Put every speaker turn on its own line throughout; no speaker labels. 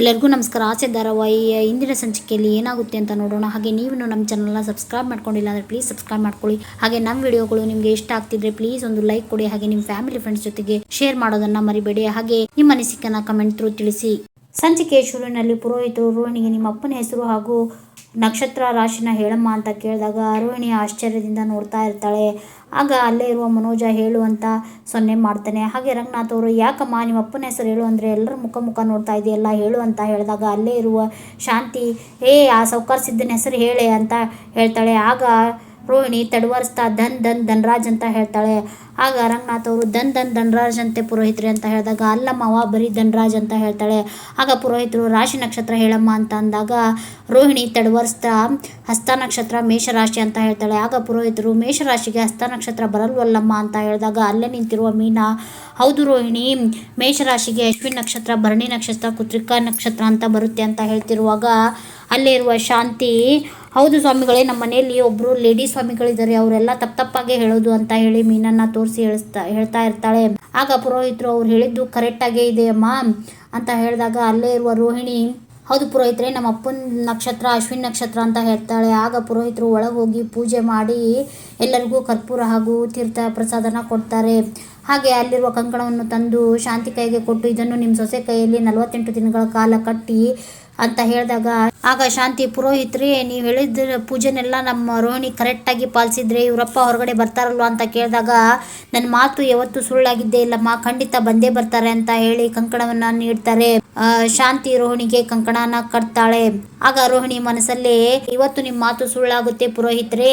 ಎಲ್ಲರಿಗೂ ನಮಸ್ಕಾರ. ಆಸೆ ಧಾರಾವಾಹಿಯ ಇಂದಿನ ಸಂಚಿಕೆಯಲ್ಲಿ ಏನಾಗುತ್ತೆ ಅಂತ ನೋಡೋಣ. ಹಾಗೆ ನೀವು ನಮ್ಮ ಚಾನಲ್ನ ಸಬ್ಸ್ಕ್ರೈಬ್ ಮಾಡ್ಕೊಂಡಿಲ್ಲ ಅಂದರೆ ಪ್ಲೀಸ್ ಸಬ್ಸ್ಕ್ರೈಬ್ ಮಾಡ್ಕೊಳ್ಳಿ. ಹಾಗೆ ನಮ್ಮ ವಿಡಿಯೋಗಳು ನಿಮಗೆ ಇಷ್ಟ ಆಗ್ತಿದ್ರೆ ಪ್ಲೀಸ್ ಒಂದು ಲೈಕ್ ಕೊಡಿ. ಹಾಗೆ ನಿಮ್ಮ ಫ್ಯಾಮಿಲಿ ಫ್ರೆಂಡ್ಸ್ ಜೊತೆಗೆ ಶೇರ್ ಮಾಡೋದನ್ನ ಮರಿಬೇಡಿ. ಹಾಗೆ ನಿಮ್ಮ ಅನಿಸಿಕೆನ ಕಮೆಂಟ್ ಥ್ರೂ ತಿಳಿಸಿ. ಸಂಚಿಕೆಯ ಶುರುವಿನಲ್ಲಿ ಪುರೋಹಿತರು ರೋಹಿಣಿಗೆ ನಿಮ್ಮ ಅಪ್ಪನ ಹೆಸರು ಹಾಗೂ ನಕ್ಷತ್ರ ರಾಶಿನ ಹೇಳಮ್ಮ ಅಂತ ಕೇಳಿದಾಗ ರೋಹಿಣಿ ಆಶ್ಚರ್ಯದಿಂದ ನೋಡ್ತಾ ಇರ್ತಾಳೆ. ಆಗ ಅಲ್ಲೇ ಇರುವ ಮನೋಜ ಹೇಳು ಅಂತ ಸೊನ್ನೆ ಮಾಡ್ತಾನೆ. ಹಾಗೆ ರಂಗನಾಥ್ ಅವರು, ಯಾಕಮ್ಮ ನಿಮ್ಮ ಅಪ್ಪನ ಹೆಸರು ಹೇಳು ಅಂದರೆ ಎಲ್ಲರ ಮುಖ ಮುಖ ನೋಡ್ತಾ ಇದೆಯಲ್ಲ ಹೇಳು ಅಂತ ಹೇಳಿದಾಗ ಅಲ್ಲೇ ಇರುವ ಶಾಂತಿ, ಏ, ಆ ಸೌಕರ್ಸಿದ್ದನ ಹೆಸರು ಹೇಳೆ ಅಂತ ಹೇಳ್ತಾಳೆ. ಆಗ ರೋಹಿಣಿ ತಡವರಿಸ್ತಾ ಧನ್ ಧನ್ ಧನ್ರಾಜ್ ಅಂತ ಹೇಳ್ತಾಳೆ. ಆಗ ರಂಗನಾಥ್ ಅವರು ಧನ್ ಧನ್ ಧನ್ರಾಜ್ ಅಂತೆ ಪುರೋಹಿತ್ರಿ ಅಂತ ಹೇಳಿದಾಗ ಅಲ್ಲಮ್ಮವ ಬರೀ ಧನ್ರಾಜ್ ಅಂತ ಹೇಳ್ತಾಳೆ. ಆಗ ಪುರೋಹಿತರು ರಾಶಿ ನಕ್ಷತ್ರ ಹೇಳಮ್ಮ ಅಂತ ಅಂದಾಗ, ರೋಹಿಣಿ ತಡವರಿಸ್ತಾ ಹಸ್ತ ನಕ್ಷತ್ರ ಮೇಷರಾಶಿ ಅಂತ ಹೇಳ್ತಾಳೆ. ಆಗ ಪುರೋಹಿತರು ಮೇಷರಾಶಿಗೆ ಹಸ್ತ ನಕ್ಷತ್ರ ಬರಲ್ವಲ್ಲಮ್ಮ ಅಂತ ಹೇಳಿದಾಗ, ಅಲ್ಲೇ ನಿಂತಿರುವ ಮೀನಾ, ಹೌದು ರೋಹಿಣಿ, ಮೇಷರಾಶಿಗೆ ಅಶ್ವಿನ್ ನಕ್ಷತ್ರ, ಭರಣಿ ನಕ್ಷತ್ರ, ಕುತ್ರಿಕಾ ನಕ್ಷತ್ರ ಅಂತ ಬರುತ್ತೆ ಅಂತ ಹೇಳ್ತಿರುವಾಗ ಅಲ್ಲೇ ಇರುವ ಶಾಂತಿ. ಹೌದು ಸ್ವಾಮಿಗಳೇ, ನಮ್ಮ ಮನೆಯಲ್ಲಿ ಒಬ್ಬರು ಲೇಡಿ ಸ್ವಾಮಿಗಳಿದ್ದಾರೆ. ಅವರೆಲ್ಲ ತಪ್ಪ ತಪ್ಪಾಗೆ ಹೇಳೋದು ಅಂತ ಹೇಳಿ ಮೀನನ್ನ ತೋರಿಸಿ ಹೇಳಿಸ್ತಾ, ಹೇಳ್ತಾ ಇರ್ತಾಳೆ. ಆಗ ಪುರೋಹಿತರು ಅವ್ರು ಹೇಳಿದ್ದು ಕರೆಕ್ಟಾಗೇ ಇದೆ ಅಮ್ಮ ಅಂತ ಹೇಳಿದಾಗ ಅಲ್ಲೇ ಇರುವ ರೋಹಿಣಿ, ಹೌದು ಪುರೋಹಿತರೆ, ನಮ್ಮ ಅಪ್ಪನ ನಕ್ಷತ್ರ, ಅಶ್ವಿನ್ ನಕ್ಷತ್ರ ಅಂತ ಹೇಳ್ತಾಳೆ. ಆಗ ಪುರೋಹಿತರು ಒಳಗೆ ಹೋಗಿ ಪೂಜೆ ಮಾಡಿ ಎಲ್ಲರಿಗೂ ಕರ್ಪೂರ ಹಾಗೂ ತೀರ್ಥ ಪ್ರಸಾದನ ಕೊಡ್ತಾರೆ. ಹಾಗೆ ಅಲ್ಲಿರುವ ಕಂಕಣವನ್ನು ತಂದು ಶಾಂತಿ ಕೈಗೆ ಕೊಟ್ಟು ಇದನ್ನು ನಿಮ್ಮ ಸೊಸೆ ಕೈಯಲ್ಲಿ ನಲವತ್ತೆಂಟು ದಿನಗಳ ಕಾಲ ಕಟ್ಟಿ ಅಂತ ಹೇಳಿದಾಗ, ಆಗ ಶಾಂತಿ ಪುರೋಹಿತ್ರಿ, ನೀವು ಹೇಳಿದ ಪೂಜೆನೆಲ್ಲ ನಮ್ಮ ರೋಹಿಣಿ ಕರೆಕ್ಟಾಗಿ ಪಾಲಿಸಿದ್ರೆ ಇವರಪ್ಪ ಹೊರಗಡೆ ಬರ್ತಾರಲ್ವ? ಅಂತ ಕೇಳಿದಾಗ ನನ್ನ ಮಾತು ಯಾವತ್ತು ಸುಳ್ಳಾಗಿದ್ದೇ ಇಲ್ಲಮ್ಮ, ಖಂಡಿತ ಬಂದೇ ಬರ್ತಾರೆ ಅಂತ ಹೇಳಿ ಕಂಕಣವನ್ನ ನೀಡ್ತಾರೆ. ಶಾಂತಿ ರೋಹಿಣಿಗೆ ಕಂಕಣನ ಕಟ್ತಾಳೆ. ಆಗ ರೋಹಿಣಿ ಮನಸ್ಸಲ್ಲಿ, ಇವತ್ತು ನಿಮ್ಮ ಮಾತು ಸುಳ್ಳಾಗುತ್ತೆ ಪುರೋಹಿತ್ರೆ.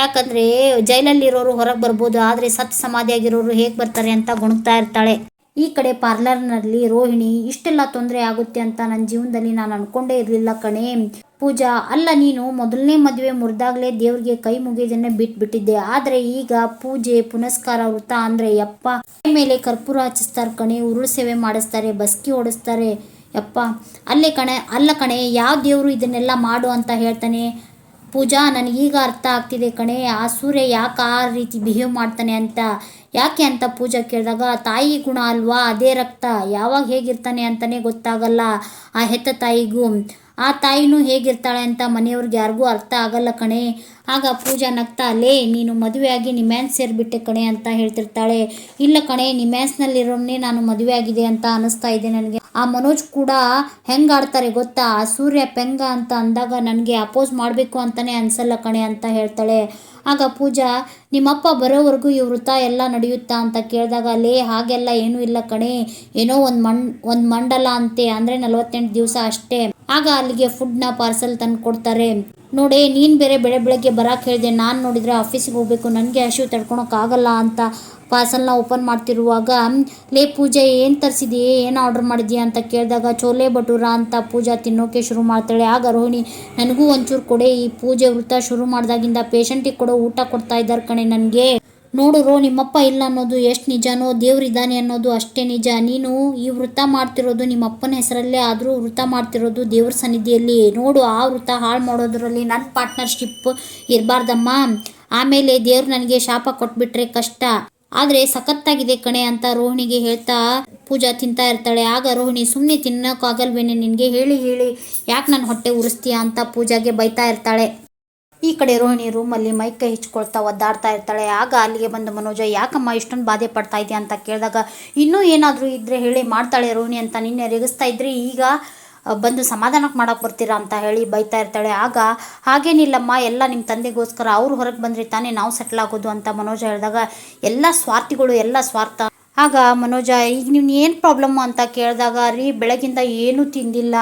ಯಾಕಂದ್ರೆ ಜೈಲಲ್ಲಿರೋರು ಹೊರಗೆ ಬರ್ಬೋದು, ಆದರೆ ಸತ್ ಸಮಾಧಿಯಾಗಿರೋರು ಹೇಗೆ ಬರ್ತಾರೆ ಅಂತ ಗುಣಗ್ತಾ ಇರ್ತಾಳೆ. ಈ ಕಡೆ ಪಾರ್ಲರ್ನಲ್ಲಿ ರೋಹಿಣಿ, ಇಷ್ಟೆಲ್ಲ ತೊಂದರೆ ಆಗುತ್ತೆ ಅಂತ ನನ್ನ ಜೀವನದಲ್ಲಿ ನಾನು ಅನ್ಕೊಂಡೇ ಇರಲಿಲ್ಲ ಕಣೆ. ಪೂಜಾ, ಅಲ್ಲ ನೀನು ಮೊದಲನೇ ಮದುವೆ ಮುರಿದಾಗಲೇ ದೇವ್ರಿಗೆ ಕೈ ಮುಗಿಯೋದನ್ನೇ ಬಿಟ್ಬಿಟ್ಟಿದ್ದೆ. ಆದರೆ ಈಗ ಪೂಜೆ, ಪುನಸ್ಕಾರ ವೃತ್ತ ಅಂದರೆ ಯಪ್ಪ, ಕೈ ಮೇಲೆ ಕರ್ಪೂರ ಹಚ್ಚಿಸ್ತಾರೆ ಕಣೆ, ಉರುಳು ಸೇವೆ ಮಾಡಿಸ್ತಾರೆ, ಬಸ್ಕಿ ಓಡಿಸ್ತಾರೆ. ಯಪ್ಪ, ಅಲ್ಲೇ ಕಣೆ, ಅಲ್ಲ ಕಣೆ, ಯಾವ ದೇವರು ಇದನ್ನೆಲ್ಲ ಮಾಡು ಅಂತ ಹೇಳ್ತಾನೆ? ಪೂಜಾ ನನಗೀಗ ಅರ್ಥ ಆಗ್ತಿದೆ ಕಣೆ, ಆ ಸೂರ್ಯ ಯಾಕೆ ಆ ರೀತಿ ಬಿಹೇವ್ ಮಾಡ್ತಾನೆ ಅಂತ. ಯಾಕೆ ಅಂತ ಪೂಜಾ ಕೇಳಿದಾಗ, ತಾಯಿ ಗುಣ ಅಲ್ವಾ, ಅದೇ ರಕ್ತ, ಯಾವಾಗ ಹೇಗಿರ್ತಾನೆ ಅಂತಲೇ ಗೊತ್ತಾಗಲ್ಲ ಆ ಹೆತ್ತ ತಾಯಿಗೂ. ಆ ತಾಯಿನೂ ಹೇಗಿರ್ತಾಳೆ ಅಂತ ಮನೆಯವ್ರಿಗೆ ಯಾರಿಗೂ ಅರ್ಥ ಆಗಲ್ಲ ಕಣೆ. ಆಗ ಪೂಜಾ ನಗ್ತಾ ಅಲ್ಲೇ ನೀನು ಮದುವೆಯಾಗಿ ನಿಮ್ಯಾನ್ಸ್ ಸೇರಿಬಿಟ್ಟೆ ಕಣೆ ಅಂತ ಹೇಳ್ತಿರ್ತಾಳೆ. ಇಲ್ಲ ಕಣೆ ನಿಮ್ಯಾನ್ಸ್ನಲ್ಲಿರೋನೇ ನಾನು ಮದುವೆ ಆಗಿದೆ ಅಂತ ಅನಿಸ್ತಾ ಇದೆ ನನಗೆ. ಆ ಮನೋಜ್ ಕೂಡ ಹೆಂಗೆ ಆಡ್ತಾರೆ ಗೊತ್ತಾ? ಆ ಸೂರ್ಯ ಪೆಂಗ ಅಂತ ಅಂದಾಗ ನನಗೆ ಅಪೋಸ್ ಮಾಡಬೇಕು ಅಂತಲೇ ಅನ್ಸಲ್ಲ ಕಣೆ ಅಂತ ಹೇಳ್ತಾಳೆ. ಆಗ ಪೂಜಾ ನಿಮ್ಮಪ್ಪ ಬರೋವರೆಗೂ ಈ ವೃತ್ತ ಎಲ್ಲ ನಡೆಯುತ್ತಾ ಅಂತ ಕೇಳಿದಾಗ, ಲೇ, ಹಾಗೆಲ್ಲ ಏನೂ ಇಲ್ಲ ಕಣೆ. ಏನೋ ಒಂದು ಮಣ್, ಒಂದು ಮಂಡಲ ಅಂತೆ. ಅಂದರೆ ನಲವತ್ತೆಂಟು ದಿವಸ ಅಷ್ಟೇ. ಆಗ ಅಲ್ಲಿಗೆ ಫುಡ್ನ ಪಾರ್ಸಲ್ ತಂದು ಕೊಡ್ತಾರೆ ನೋಡಿ, ನೀನು ಬೇರೆ ಬೆಳೆ ಬೆಳಗ್ಗೆ ಬರಕ್ಕೆ ಹೇಳಿದೆ, ನಾನು ನೋಡಿದರೆ ಆಫೀಸಿಗೆ ಹೋಗಬೇಕು, ನನಗೆ ಹಸಿವು ತಡ್ಕೊಳಕ್ಕಾಗಲ್ಲ ಅಂತ ಪಾರ್ಸಲ್ನ ಓಪನ್ ಮಾಡ್ತಿರುವಾಗ ಲೇ ಪೂಜೆ, ಏನು ತರಿಸಿದೆಯೇ ಏನು ಆರ್ಡರ್ ಮಾಡಿದ್ಯಾ ಅಂತ ಕೇಳಿದಾಗ ಚೋಲೆ ಭಟೂರ ಅಂತ ಪೂಜಾ ತಿನ್ನೋಕೆ ಶುರು ಮಾಡ್ತಾಳೆ. ಆಗ ರೋಹಿಣಿ, ನನಗೂ ಒಂಚೂರು ಕೊಡೆ, ಈ ಪೂಜೆ ವೃತ್ತ ಶುರು ಮಾಡಿದಾಗಿಂದ ಪೇಷಂಟಿಗೆ ಕೊಡೋ ಊಟ ಕೊಡ್ತಾ ಇದ್ದಾರೆ ಕಣೆ ನನಗೆ. ನೋಡು ರೋ ನಿಮ್ಮಪ್ಪ ಇಲ್ಲ ಅನ್ನೋದು ಎಷ್ಟು ನಿಜನೋ ದೇವ್ರಿದ್ದಾನೆ ಅನ್ನೋದು ಅಷ್ಟೇ ನಿಜ. ನೀನು ಈ ವೃತ್ತ ಮಾಡ್ತಿರೋದು ನಿಮ್ಮ ಅಪ್ಪನ ಹೆಸರಲ್ಲೇ ಆದರೂ ವೃತ್ತ ಮಾಡ್ತಿರೋದು ದೇವ್ರ ಸನ್ನಿಧಿಯಲ್ಲಿ. ನೋಡು, ಆ ವೃತ್ತ ಹಾಳು ಮಾಡೋದ್ರಲ್ಲಿ ನನ್ನ ಪಾರ್ಟ್ನರ್ಶಿಪ್ ಇರಬಾರ್ದಮ್ಮ. ಆಮೇಲೆ ದೇವ್ರು ನನಗೆ ಶಾಪ ಕೊಟ್ಬಿಟ್ರೆ ಕಷ್ಟ. ಆದರೆ ಸಖತ್ತಾಗಿದೆ ಕಣೆ ಅಂತ ರೋಹಿಣಿಗೆ ಹೇಳ್ತಾ ಪೂಜಾ ತಿಂತಾ ಇರ್ತಾಳೆ. ಆಗ ರೋಹಿಣಿ ಸುಮ್ಮನೆ ತಿನ್ನೋಕ್ಕಾಗಲ್ವೇನೆ ನಿನಗೆ? ಹೇಳಿ ಹೇಳಿ, ಯಾಕೆ ನಾನು ಹೊಟ್ಟೆ ಉರಿಸ್ತೀಯಾ ಅಂತ ಪೂಜಾಗೆ ಬೈತಾ ಇರ್ತಾಳೆ. ಈ ಕಡೆ ರೋಹಿಣಿ ರೂಮಲ್ಲಿ ಮೈಕೈ ಹಿಚ್ಕೊಳ್ತಾ ಒದ್ದಾಡ್ತಾ ಇರ್ತಾಳೆ. ಆಗ ಅಲ್ಲಿಗೆ ಬಂದ ಮನೋಜ, ಯಾಕಮ್ಮ ಇಷ್ಟೊಂದು ಬಾಧೆ ಪಡ್ತಾ ಇದೆಯಾ? ಅಂತ ಕೇಳಿದಾಗ, ಇನ್ನೂ ಏನಾದರೂ ಇದ್ದರೆ ಹೇಳಿ ಮಾಡ್ತಾಳೆ ರೋಹಿಣಿ ಅಂತ ನಿನ್ನೆ ರೆಗಿಸ್ತಾ ಇದ್ರಿ, ಈಗ ಬಂದು ಸಮಾಧಾನಕ್ಕೆ ಮಾಡೋಕೆ ಬರ್ತೀರಾ? ಅಂತ ಹೇಳಿ ಬೈತಾ ಇರ್ತಾಳೆ. ಆಗ, ಹಾಗೇನಿಲ್ಲಮ್ಮ, ಎಲ್ಲ ನಿಮ್ಮ ತಂದೆಗೋಸ್ಕರ ಅವ್ರು ಹೊರಗೆ ಬಂದರೆ ತಾನೇ ನಾವು ಸೆಟ್ಲ್ ಆಗೋದು, ಅಂತ ಮನೋಜ ಹೇಳಿದಾಗ, ಎಲ್ಲ ಸ್ವಾರ್ಥಿಗಳು, ಎಲ್ಲ ಸ್ವಾರ್ಥ. ಆಗ ಮನೋಜ, ಈಗ ನೀವು ಏನು ಪ್ರಾಬ್ಲಮ್ಮು ಅಂತ ಕೇಳಿದಾಗ ರೀ ಬೆಳಗಿಂದ ಏನೂ ತಿಂದಿಲ್ಲ.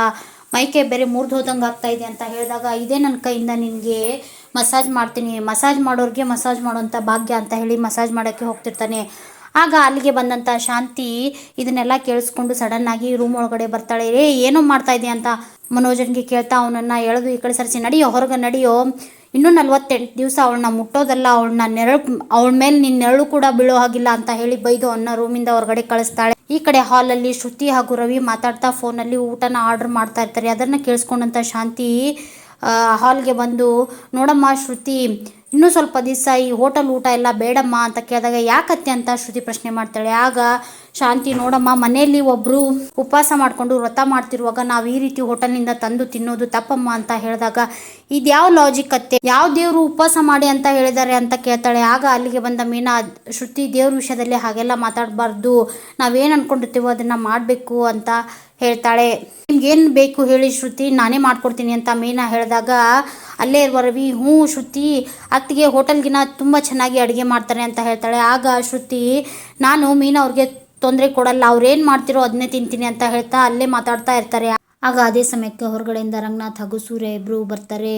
ಮೈಕೈ ಬೇರೆ ಮುರಿದು ಹೋದಂಗೆ ಆಗ್ತಾ ಇದೆ ಅಂತ ಹೇಳಿದಾಗ, ಇದೇ ನನ್ನ ಕೈಯಿಂದ ನಿನಗೆ ಮಸಾಜ್ ಮಾಡ್ತೀನಿ. ಮಸಾಜ್ ಮಾಡೋರಿಗೆ ಮಸಾಜ್ ಮಾಡೋಂಥ ಭಾಗ್ಯ ಅಂತ ಹೇಳಿ ಮಸಾಜ್ ಮಾಡೋಕ್ಕೆ ಹೋಗ್ತಿರ್ತಾನೆ. ಆಗ ಅಲ್ಲಿಗೆ ಬಂದಂಥ ಶಾಂತಿ ಇದನ್ನೆಲ್ಲ ಕೇಳಿಸ್ಕೊಂಡು ಸಡನ್ ಆಗಿ ರೂಮ್ ಒಳಗಡೆ ಬರ್ತಾಳೆ. ಏ, ಏನೋ ಮಾಡ್ತಾ ಇದೆ ಅಂತ? ಮನೋಜನ್ಗೆ ಕೇಳ್ತಾ ಅವನನ್ನು, ಎಳೆದು ಈ ಕಡೆ ಸರಿಸಿ, ನಡಿಯೋ, ಹೊರಗೆ ನಡಿಯೋ. ಇನ್ನೂ ನಲ್ವತ್ತೆಂಟು ದಿವಸ ಅವಳನ್ನ ಮುಟ್ಟೋದಲ್ಲ, ಅವಳನ್ನ ನೆರಳು, ಅವಳ ಮೇಲೆ ನಿನ್ನ ನೆರಳು ಕೂಡ ಬೀಳೋ ಹಾಗಿಲ್ಲ ಅಂತ ಹೇಳಿ ಬೈದು ಅವನ್ನ ರೂಮಿಂದ ಹೊರಗಡೆ ಕಳಿಸ್ತಾಳೆ. ಈ ಕಡೆ ಹಾಲಲ್ಲಿ ಶ್ರುತಿ ಹಾಗೂ ರವಿ ಮಾತಾಡ್ತಾ ಫೋನಲ್ಲಿ ಊಟನ ಆರ್ಡರ್ ಮಾಡ್ತಾ ಇರ್ತಾರೆ. ಅದನ್ನು ಕೇಳಿಸ್ಕೊಂಡಂತ ಶಾಂತಿ ಹಾಲ್ಗೆ ಬಂದು, ನೋಡಮ್ಮ ಶ್ರುತಿ ಇನ್ನೂ ಸ್ವಲ್ಪ ದಿವಸ ಈ ಹೋಟೆಲ್ ಊಟ ಎಲ್ಲ ಬೇಡಮ್ಮ ಅಂತ ಕೇಳಿದಾಗ ಯಾಕತ್ತೆ ಅಂತ ಶ್ರುತಿ ಪ್ರಶ್ನೆ ಮಾಡ್ತಾಳೆ. ಆಗ ಶಾಂತಿ, ನೋಡಮ್ಮ, ಮನೆಯಲ್ಲಿ ಒಬ್ಬರು ಉಪವಾಸ ಮಾಡಿಕೊಂಡು ವ್ರತ ಮಾಡ್ತಿರುವಾಗ ನಾವು ಈ ರೀತಿ ಹೋಟೆಲ್ನಿಂದ ತಂದು ತಿನ್ನೋದು ತಪ್ಪಮ್ಮ ಅಂತ ಹೇಳಿದಾಗ ಇದ್ಯಾವ ಲಾಜಿಕ್ ಅತ್ತೆ? ಯಾವ ದೇವರು ಉಪವಾಸ ಮಾಡಿ ಅಂತ ಹೇಳಿದ್ದಾರೆ ಅಂತ ಕೇಳ್ತಾಳೆ. ಆಗ ಅಲ್ಲಿಗೆ ಬಂದ ಮೀನಾ, ಶ್ರುತಿ, ದೇವ್ರ ವಿಷಯದಲ್ಲಿ ಹಾಗೆಲ್ಲ ಮಾತಾಡಬಾರ್ದು. ನಾವೇನು ಅಂದ್ಕೊಂಡಿರ್ತೀವೋ ಅದನ್ನು ಮಾಡಬೇಕು ಅಂತ ಹೇಳ್ತಾಳೆ. ನಿಮ್ಗೇನು ಬೇಕು ಹೇಳಿ ಶ್ರುತಿ, ನಾನೇ ಮಾಡ್ಕೊಡ್ತೀನಿ ಅಂತ ಮೀನಾ ಹೇಳಿದಾಗ ಅಲ್ಲೇ ಇರುವ ರವಿ, ಹ್ಞೂ ಶ್ರುತಿ, ಅತ್ತಿಗೆ ಹೋಟೆಲ್ಗಿನ ತುಂಬ ಚೆನ್ನಾಗಿ ಅಡುಗೆ ಮಾಡ್ತಾರೆ ಅಂತ ಹೇಳ್ತಾಳೆ. ಆಗ ಶ್ರುತಿ, ನಾನು ಮೀನಾ ಅವ್ರಿಗೆ ತೊಂದರೆ ಕೊಡಲ್ಲ ಅವ್ರೇನು ಮಾಡ್ತಿರೋ ಅದನ್ನೇ ತಿಂತೀನಿ ಅಂತ ಹೇಳ್ತಾ ಅಲ್ಲೇ ಮಾತಾಡ್ತಾ ಇರ್ತಾರೆ. ಆಗ ಅದೇ ಸಮಯಕ್ಕೆ ಹೊರಗಡೆಯಿಂದ ರಂಗನಾಥ್ ಹಾಗೂ ಸೂರ್ಯ ಇಬ್ಬರು ಬರ್ತಾರೆ.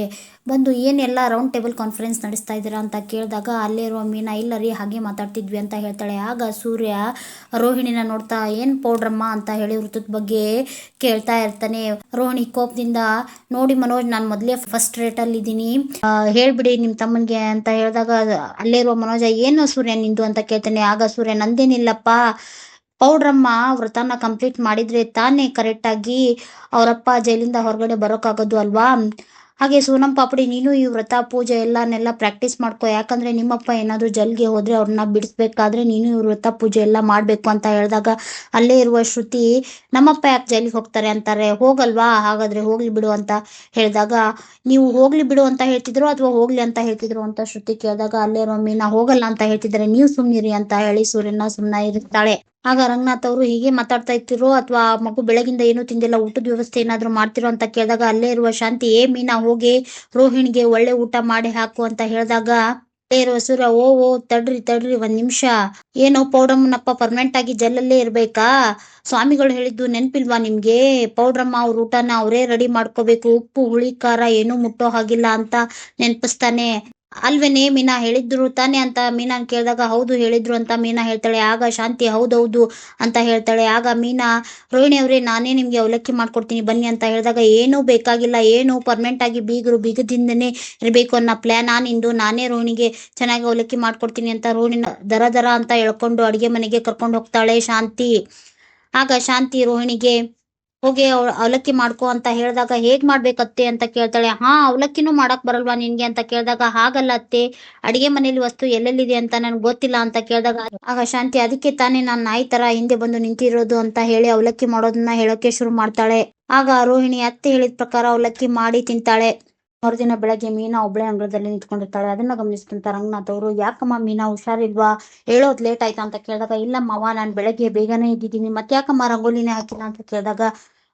ಬಂದು ಏನೆಲ್ಲ ರೌಂಡ್ ಟೇಬಲ್ ಕಾನ್ಫರೆನ್ಸ್ ನಡೆಸ್ತಾ ಇದ್ದೀರಾ? ಅಂತ ಕೇಳಿದಾಗ, ಅಲ್ಲೇ ಇರುವ ಮೀನಾ, ಇಲ್ಲ ರೀ, ಹಾಗೆ ಮಾತಾಡ್ತಿದ್ವಿ, ಅಂತ ಹೇಳ್ತಾಳೆ. ಆಗ ಸೂರ್ಯ, ರೋಹಿಣಿನ ನೋಡ್ತಾ, ಏನು ಪೌಡ್ರಮ್ಮ? ಅಂತ ಹೇಳಿ ಋತುದ ಬಗ್ಗೆ ಕೇಳ್ತಾ ಇರ್ತಾನೆ. ರೋಹಿಣಿ ಕೋಪದಿಂದ, ನೋಡಿ ಮನೋಜ್, ನಾನು ಮೊದಲೇ ಫಸ್ಟ್ ರೇಟಲ್ಲಿ ಇದ್ದೀನಿ. ಹೇಳ್ಬಿಡಿ ನಿಮ್ಮ ತಮ್ಮನಿಗೆ, ಅಂತ ಹೇಳಿದಾಗ, ಅಲ್ಲೇ ಇರುವ ಮನೋಜ, ಏನು ಸೂರ್ಯ ನಿಂದು? ಅಂತ ಕೇಳ್ತಾನೆ. ಆಗ ಸೂರ್ಯ, ನಂದೇನಿಲ್ಲಪ್ಪ ಪೌಡ್ರಮ್ಮ ವ್ರತನ ಕಂಪ್ಲೀಟ್ ಮಾಡಿದ್ರೆ ತಾನೇ ಕರೆಕ್ಟಾಗಿ ಅವರಪ್ಪ ಜೈಲಿಂದ ಹೊರಗಡೆ ಬರೋಕ್ಕಾಗೋದು ಅಲ್ವಾ? ಹಾಗೆ ಸೋನಂ ಪಾಪಡಿ, ನೀನು ಈ ವ್ರತ, ಪೂಜೆ ಎಲ್ಲನೆಲ್ಲ ಪ್ರಾಕ್ಟೀಸ್ ಮಾಡ್ಕೋ. ಯಾಕಂದ್ರೆ ನಿಮ್ಮಪ್ಪ ಏನಾದರೂ ಜಲ್ಗೆ ಹೋದ್ರೆ ಅವ್ರನ್ನ ಬಿಡಿಸ್ಬೇಕಾದ್ರೆ ನೀನು ಈ ವ್ರತ, ಪೂಜೆ ಎಲ್ಲ ಮಾಡಬೇಕು ಅಂತ ಹೇಳಿದಾಗ ಅಲ್ಲೇ ಇರುವ ಶ್ರುತಿ, ನಮ್ಮಪ್ಪ ಯಾಕೆ ಜೈಲಿಗೆ ಹೋಗ್ತಾರೆ? ಅಂತಾರೆ. ಹೋಗಲ್ವಾ? ಹಾಗಾದ್ರೆ ಹೋಗ್ಲಿ ಬಿಡು ಅಂತ ಹೇಳಿದಾಗ, ನೀವು ಹೋಗ್ಲಿ ಬಿಡು ಅಂತ ಹೇಳ್ತಿದ್ರು ಅಥವಾ ಹೋಗ್ಲಿ ಅಂತ ಹೇಳ್ತಿದ್ರು? ಅಂತ ಶ್ರುತಿ ಕೇಳಿದಾಗ, ಅಲ್ಲೇ ಇರೋ ಮೀನಾ ಹೋಗಲ್ಲ ಅಂತ ಹೇಳ್ತಿದ್ರೆ ನೀವು ಸುಮ್ಮನಿರಿ ಅಂತ ಹೇಳಿ ಸೂರ್ಯನ ಸುಮ್ಮನೆ ಇರ್ತಾಳೆ ಆಗ ರಂಗನಾಥ್ ಅವರು ಹೀಗೆ ಮಾತಾಡ್ತಾ ಇರ್ತಿರೋ ಅಥವಾ ಮಗು ಬೆಳಗಿಂದ ಏನು ತಿಂದಿಲ್ಲ, ಊಟದ ವ್ಯವಸ್ಥೆ ಏನಾದ್ರು ಮಾಡ್ತಿರೋ ಅಂತ ಕೇಳಿದಾಗ ಅಲ್ಲೇ ಇರುವ ಶಾಂತಿ, ಏ ಮೀನಾ, ಹೋಗಿ ರೋಹಿಣಿಗೆ ಒಳ್ಳೆ ಊಟ ಮಾಡಿ ಹಾಕು ಅಂತ ಹೇಳಿದಾಗ ಇರುವ ಸೂರ್ಯ, ಓ ಓ, ತಡ್ರಿ ತಡ್ರಿ, ಒಂದ್ ನಿಮಿಷ. ಏನೋ ಪೌಡ್ರಮ್ಮನಪ್ಪ ಪರ್ಮನೆಂಟ್ ಆಗಿ ಜಲ್ಲಲ್ಲೇ ಇರ್ಬೇಕಾ? ಸ್ವಾಮಿಗಳು ಹೇಳಿದ್ದು ನೆನ್ಪಿಲ್ವಾ ನಿಮ್ಗೆ? ಪೌಡ್ರಮ್ಮ ಅವ್ರ ಊಟನ ಅವರೇ ರೆಡಿ ಮಾಡ್ಕೋಬೇಕು, ಉಪ್ಪು, ಹುಳಿ, ಖಾರ ಏನೂ ಮುಟ್ಟೋ ಹಾಗಿಲ್ಲ ಅಂತ ನೆನ್ಪಿಸ್ತಾನೆ. ಅಲ್ವೇನೆ ಮೀನಾ ಹೇಳಿದ್ರು ತಾನೆ ಅಂತ ಮೀನಾನ್ ಕೇಳಿದಾಗ ಹೌದು ಹೇಳಿದ್ರು ಅಂತ ಮೀನಾ ಹೇಳ್ತಾಳೆ, ಆಗ ಶಾಂತಿ ಹೌದೌದು ಅಂತ ಹೇಳ್ತಾಳೆ, ಆಗ ಮೀನಾ, ರೋಹಿಣಿ ಅವರೇ ನಾನೇ ನಿಮ್ಗೆ ಅವಲಕ್ಕಿ ಮಾಡ್ಕೊಡ್ತೀನಿ, ಬನ್ನಿ ಅಂತ ಹೇಳಿದಾಗ ಏನೂ ಬೇಕಾಗಿಲ್ಲ, ಏನು ಪರ್ಮನೆಂಟ್ ಆಗಿ ಬೀಗರು ಬೀಗದಿಂದನೇ ಇರಬೇಕು ಅನ್ನೋ ಪ್ಲಾನ್ ನಿಂದು, ನಾನೇ ರೋಹಿಣಿಗೆ ಚೆನ್ನಾಗಿ ಅವಲಕ್ಕಿ ಮಾಡ್ಕೊಡ್ತೀನಿ ಅಂತ ರೋಹಿಣಿನ ದರ ದರ ಅಂತ ಹೇಳ್ಕೊಂಡು ಅಡುಗೆ ಮನೆಗೆ ಕರ್ಕೊಂಡು ಹೋಗ್ತಾಳೆ ಶಾಂತಿ. ಆಗ ಶಾಂತಿ ರೋಹಿಣಿಗೆ ಹೋಗಿ ಅವ್ರ ಅವಲಕ್ಕಿ ಮಾಡ್ಕೊ ಅಂತ ಹೇಳಿದಾಗ ಹೇಗ್ ಮಾಡ್ಬೇಕತ್ತೆ ಅಂತ ಕೇಳ್ತಾಳೆ. ಹಾ, ಅವಲಕ್ಕಿನೂ ಮಾಡಕ್ ಬರಲ್ವಾ ನಿನ್ಗೆ ಅಂತ ಕೇಳಿದಾಗ, ಹಾಗಲ್ಲ ಅತ್ತೆ. ಅಡಿಗೆ ಮನೇಲಿ ವಸ್ತು ಎಲ್ಲೆಲ್ಲಿದೆ ಅಂತ ನನ್ಗೆ ಗೊತ್ತಿಲ್ಲ ಅಂತ ಕೇಳಿದಾಗ, ಆಗ ಶಾಂತಿ ಅದಕ್ಕೆ ತಾನೇ ನಾನು ನಾಯಿ ತರ ಹಿಂದೆ ಬಂದು ನಿಂತಿರೋದು ಅಂತ ಹೇಳಿ ಅವಲಕ್ಕಿ ಮಾಡೋದನ್ನ ಹೇಳೋಕೆ ಶುರು ಮಾಡ್ತಾಳೆ. ಆಗ ರೋಹಿಣಿ ಅತ್ತೆ ಹೇಳಿದ ಪ್ರಕಾರ ಅವಲಕ್ಕಿ ಮಾಡಿ ತಿಂತಾಳೆ. ಮರುದಿನ ಬೆಳಗ್ಗೆ ಮೀನಾ ಒಬ್ಳೆ ಅಂಗಳದಲ್ಲಿ ನಿಂತ್ಕೊಂಡಿರ್ತಾಳೆ. ಅದನ್ನ ಗಮನಿಸ್ತಂತ ರಂಗನಾಥ್ ಅವರು, ಯಾಕಮ್ಮ ಮೀನಾ ಹುಷಾರಿಲ್ವಾ? ಹೇಳೋದ್ ಲೇಟ್ ಆಯ್ತಾ? ಅಂತ ಕೇಳಿದಾಗ ಇಲ್ಲಮ್ಮವ ನಾನು ಬೆಳಗ್ಗೆ ಬೇಗನೆ ಇದ್ದಿದ್ದೀನಿ ಮತ್ತೆ ಯಾಕಮ್ಮ ರಂಗೋಲಿನೇ ಹಾಕಿಲ್ಲ? ಅಂತ ಕೇಳಿದಾಗ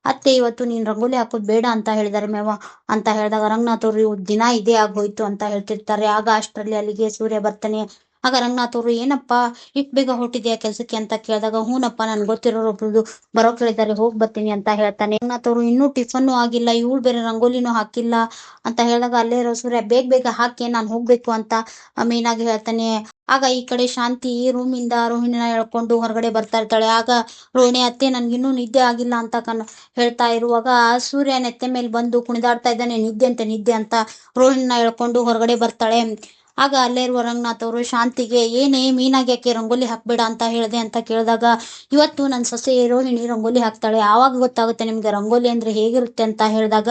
ಅತ್ತೆ, ಇವತ್ತು ನೀನ್ ರಂಗೋಲಿ ಹಾಕೋದ್ ಬೇಡ ಅಂತ ಹೇಳಿದಾರೆ ಮೇವ. ಅಂತ ಹೇಳಿದಾಗ, ರಂಗನಾಥ್ ಅವ್ರು ಇವ್ ದಿನ ಇದೇ ಆಗೋಯ್ತು ಅಂತ ಹೇಳ್ತಿರ್ತಾರೆ. ಆಗ ಅಷ್ಟರಲ್ಲಿ ಅಲ್ಲಿಗೆ ಸೂರ್ಯ ಬರ್ತಾನೆ. ಆಗ ರಂಗನಾಥ್ ಅವರು, ಏನಪ್ಪ ಇಟ್ ಬೇಗ ಹೊರಟಿದ್ಯಾ ಕೆಲ್ಸಕ್ಕೆ? ಅಂತ ಕೇಳಿದಾಗ, ಹೂನಪ್ಪ, ನನ್ಗೆ ಗೊತ್ತಿರೋರು ಒಬ್ರದ್ದು ಬರೋಕ್ ಹೇಳಿದಾರೆ ಹೋಗ್ ಬರ್ತೀನಿ ಅಂತ ಹೇಳ್ತಾನೆ. ರಂಗನಾಥ್ ಅವರು, ಇನ್ನೂ ಟಿಫನ್ನು ಆಗಿಲ್ಲ, ಇವಳು ಬೇರೆ ರಂಗೋಲಿನೂ ಹಾಕಿಲ್ಲ ಅಂತ ಹೇಳಿದಾಗ, ಅಲ್ಲೇ ಇರೋ ಸೂರ್ಯ, ಬೇಗ ಬೇಗ ಹಾಕಿ, ನಾನು ಹೋಗ್ಬೇಕು ಅಂತ ಮೀನಾಗಿ ಹೇಳ್ತಾನೆ. ಆಗ ಈ ಕಡೆ ಶಾಂತಿ ರೂಮಿಂದ ರೋಹಿಣಿನ ಎಳ್ಕೊಂಡು ಹೊರಗಡೆ ಬರ್ತಾ ಇರ್ತಾಳೆ. ಆಗ ರೋಹಿಣಿ, ಅತ್ತೆ ನನ್ಗಿನ್ನೂ ನಿದ್ದೆ ಆಗಿಲ್ಲ ಅಂತ ಕನ್ ಹೇಳ್ತಾ ಇರುವಾಗ ಸೂರ್ಯ ನೆತ್ತೆ ಮೇಲೆ ಬಂದು ಕುಣಿದಾಡ್ತಾ ಇದ್ದಾನೆ. ನಿದ್ದೆ ಅಂತ ನಿದ್ದೆ ಅಂತ ರೋಹಿಣಿನ ಎಳ್ಕೊಂಡು ಹೊರಗಡೆ ಬರ್ತಾಳೆ. ಆಗ ಅಲ್ಲೇ ಇರುವ ರಂಗನಾಥ್ ಅವರು, ಶಾಂತಿಗೆ, ಏನೇ ಮೀನಾಗ್ಯಾಕೆ ರಂಗೋಲಿ ಹಾಕ್ಬೇಡ ಅಂತ ಹೇಳಿದೆ ಅಂತ ಕೇಳಿದಾಗ, ಇವತ್ತು ನನ್ನ ಸೊಸೆ ರೋಹಿಣಿ ರಂಗೋಲಿ ಹಾಕ್ತಾಳೆ, ಆವಾಗ ಗೊತ್ತಾಗುತ್ತೆ ನಿಮ್ಗೆ ರಂಗೋಲಿ ಅಂದ್ರೆ ಹೇಗಿರುತ್ತೆ ಅಂತ ಹೇಳಿದಾಗ,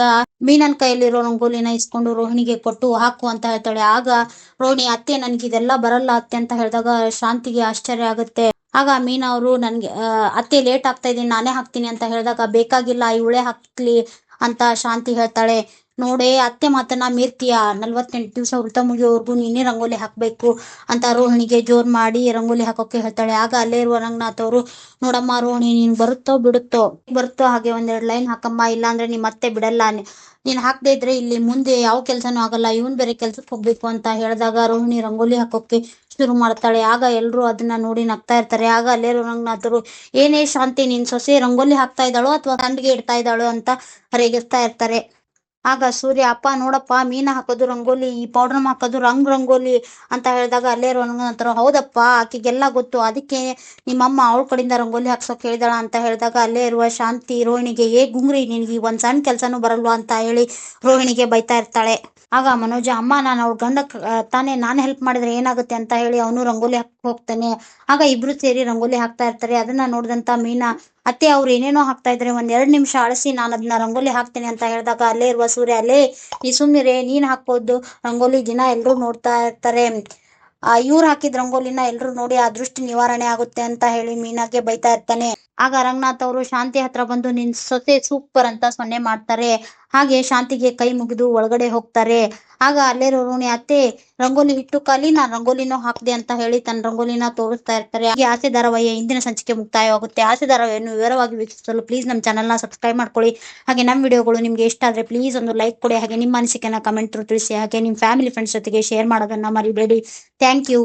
ಮೀನನ್ ಕೈಯಲ್ಲಿರೋ ರಂಗೋಲಿನ ಇಸ್ಕೊಂಡು ರೋಹಿಣಿಗೆ ಕೊಟ್ಟು ಹಾಕು ಅಂತ ಹೇಳ್ತಾಳೆ. ಆಗ ರೋಹಿಣಿ, ಅತ್ತೆ, ನನ್ಗೆ ಇದೆಲ್ಲ ಬರಲ್ಲ ಅತ್ತೆ ಅಂತ ಹೇಳಿದಾಗ ಶಾಂತಿಗೆ ಆಶ್ಚರ್ಯ ಆಗುತ್ತೆ. ಆಗ ಮೀನಾ ಅವರು, ನನ್ಗೆ ಅತ್ತೆ ಲೇಟ್ ಆಗ್ತಾ ಇದೀನಿ ನಾನೇ ಹಾಕ್ತೀನಿ ಅಂತ ಹೇಳಿದಾಗ, ಬೇಕಾಗಿಲ್ಲ ಇವಳೆ ಹಾಕ್ಲಿ ಅಂತ ಶಾಂತಿ ಹೇಳ್ತಾಳೆ. ನೋಡೆ, ಅತ್ತೆ ಮಾತನ್ನ ಮೀರ್ತೀಯ? ನಲ್ವತ್ತೆಂಟು ದಿವಸ ವ್ರತ ಮುಗಿಯೋವರೆಗೂ ನೀನೇ ರಂಗೋಲಿ ಹಾಕ್ಬೇಕು ಅಂತ ರೋಹಿಣಿಗೆ ಜೋರ್ ಮಾಡಿ ರಂಗೋಲಿ ಹಾಕೋಕೆ ಹೇಳ್ತಾಳೆ. ಆಗ ಅಲ್ಲೇ ಇರುವ ರಂಗನಾಥ್ ಅವರು, ನೋಡಮ್ಮ ರೋಹಿಣಿ, ನೀನ್ ಬರುತ್ತೋ ಬಿಡುತ್ತೋ? ಬರುತ್ತೋ? ಹಾಗೆ ಒಂದೆರಡು ಲೈನ್ ಹಾಕಮ್ಮ, ಇಲ್ಲಾಂದ್ರೆ ನಿಮ್ಮ ಅತ್ತೆ ಬಿಡಲ್ಲ. ನೀನ್ ಹಾಕದೇ ಇದ್ರೆ ಇಲ್ಲಿ ಮುಂದೆ ಯಾವ ಕೆಲ್ಸನೂ ಆಗಲ್ಲ, ಇವನ್ ಬೇರೆ ಕೆಲ್ಸಕ್ಕೆ ಹೋಗ್ಬೇಕು ಅಂತ ಹೇಳಿದಾಗ ರೋಹಿಣಿ ರಂಗೋಲಿ ಹಾಕೋಕೆ ಶುರು ಮಾಡ್ತಾಳೆ. ಆಗ ಎಲ್ರು ಅದನ್ನ ನೋಡಿ ನಗ್ತಾ ಇರ್ತಾರೆ. ಆಗ ಅಲ್ಲೇ ರಂಗನಾಥರು ಏನೇ ಶಾಂತಿ, ನಿನ್ ಸೊಸೆ ರಂಗೋಲಿ ಹಾಕ್ತಾ ಇದ್ದಾಳೋ ಅಥವಾ ತಂಡಿಗೆ ಇಡ್ತಾ ಇದ್ದಾಳೋ ಅಂತ ರೇಗಿಸ್ತಾ ಇರ್ತಾರೆ. ಆಗ ಸೂರ್ಯ, ಅಪ್ಪ, ನೋಡಪ್ಪ, ಮೀನ ಹಾಕೋದು ರಂಗೋಲಿ, ಈ ಪೌಡರ್ ಹಾಕೋದು ರಂಗ್ ರಂಗೋಲಿ ಅಂತ ಹೇಳಿದಾಗ ಅಲ್ಲೇ ಅಂತಾರ. ಹೌದಪ್ಪ, ಆಕೆಗೆಲ್ಲ ಗೊತ್ತು. ಅದಕ್ಕೆ ನಿಮ್ಮಮ್ಮ ಅವಳ ಕಡೆಯಿಂದ ರಂಗೋಲಿ ಹಾಕ್ಸೋಕೆ ಹೇಳಿದಾಳ ಅಂತ ಹೇಳಿದಾಗ ಅಲ್ಲೇ ಇರುವ ಶಾಂತಿ ರೋಹಿಣಿಗೆ, ಏ ಗುಂಗ್ರಿ, ನಿನ್ಗೆ ಒಂದ್ ಸಣ್ಣ ಕೆಲ್ಸನೂ ಬರಲ್ವಾ ಅಂತ ಹೇಳಿ ರೋಹಿಣಿಗೆ ಬೈತಾ ಇರ್ತಾಳೆ. ಆಗ ಮನೋಜ, ಅಮ್ಮ, ನಾನು ಅವ್ಳ ಗಂಡ ತಾನೇ, ನಾನು ಹೆಲ್ಪ್ ಮಾಡಿದ್ರೆ ಏನಾಗುತ್ತೆ ಅಂತ ಹೇಳಿ ಅವನು ರಂಗೋಲಿ ಹೋಗ್ತಾನೆ. ಆಗ ಇಬ್ರು ಸೇರಿ ರಂಗೋಲಿ ಹಾಕ್ತಾ ಇರ್ತಾರೆ. ಅದನ್ನ ನೋಡಿದಂತ ಮೀನಾ, ಅತ್ತೆ, ಅವ್ರು ಏನೇನೋ ಹಾಕ್ತಾ ಇದ್ರೆ ಒಂದ್ ಎರಡ್ ನಿಮಿಷ ಅಳಿಸಿ ನಾನು ಅದನ್ನ ರಂಗೋಲಿ ಹಾಕ್ತೇನೆ, ಅಂತ ಹೇಳಿದಾಗ ಅಲ್ಲೇ ಇರುವ ಸೂರ್ಯ, ಅಲ್ಲೇ, ಈ ಸುಮ್ನಿರೆ, ನೀನ್ ಹಾಕೋದು ರಂಗೋಲಿ ದಿನ ಎಲ್ರು ನೋಡ್ತಾ ಇರ್ತಾರೆ. ಆ, ಇವ್ರು ಹಾಕಿದ ರಂಗೋಲಿನ ಎಲ್ರು ನೋಡಿ ಆ ದೃಷ್ಟಿ ನಿವಾರಣೆ ಆಗುತ್ತೆ, ಅಂತ ಹೇಳಿ ಮೀನಾಗೆ ಬೈತಾ ಇರ್ತಾನೆ. ಆಗ ರಂಗನಾಥ್ ಅವರು, ಶಾಂತಿ ಹತ್ರ ಬಂದು ನಿನ್ ಸೊಸೆ ಸೂಪರ್ ಅಂತ ಸೊನ್ನೆ ಮಾಡ್ತಾರೆ. ಹಾಗೆ ಶಾಂತಿಗೆ ಕೈ ಮುಗಿದು ಒಳಗಡೆ ಹೋಗ್ತಾರೆ. ಆಗ ಅಲ್ಲೇ ರೋಣಿ, ಅತ್ತೆ, ರಂಗೋಲಿ ಇಟ್ಟು ಕಾಲಿ ನಾ ರಂಗೋಲಿನೂ ಹಾಕ್ದೆ ಅಂತ ಹೇಳಿ ತನ್ನ ರಂಗೋಲಿನ ತೋರಿಸ್ತಾ ಇರ್ತಾರೆ. ಹಾಗೆ ಆಸೆ ಧಾರಾವಾಹಿಯ ಇಂದಿನ ಸಂಚಿಕೆ ಮುಕ್ತಾಯವಾಗುತ್ತೆ. ಆಸೆ ಧಾರಾವಾಹಿಯನ್ನು ವಿವರವಾಗಿ ವೀಕ್ಷಿಸಲು ಪ್ಲೀಸ್ ನಮ್ಮ ಚಾನಲ್ನ ಸಬ್ಸ್ಕ್ರೈಬ್ ಮಾಡ್ಕೊಳ್ಳಿ. ಹಾಗೆ ನಮ್ಮ ವಿಡಿಯೋಗಳು ನಿಮ್ಗೆ ಇಷ್ಟ ಆದ್ರೆ ಪ್ಲೀಸ್ ಒಂದು ಲೈಕ್ ಕೊಡಿ. ಹಾಗೆ ನಿಮ್ಮ ಅನಿಸಿಕೆನ ಕಮೆಂಟ್ ತಿಳಿಸಿ. ಹಾಗೆ ನಿಮ್ಮ ಫ್ಯಾಮಿಲಿ ಫ್ರೆಂಡ್ಸ್ ಜೊತೆಗೆ ಶೇರ್ ಮಾಡೋದನ್ನ ಮರಿಬೇಡಿ. Thank you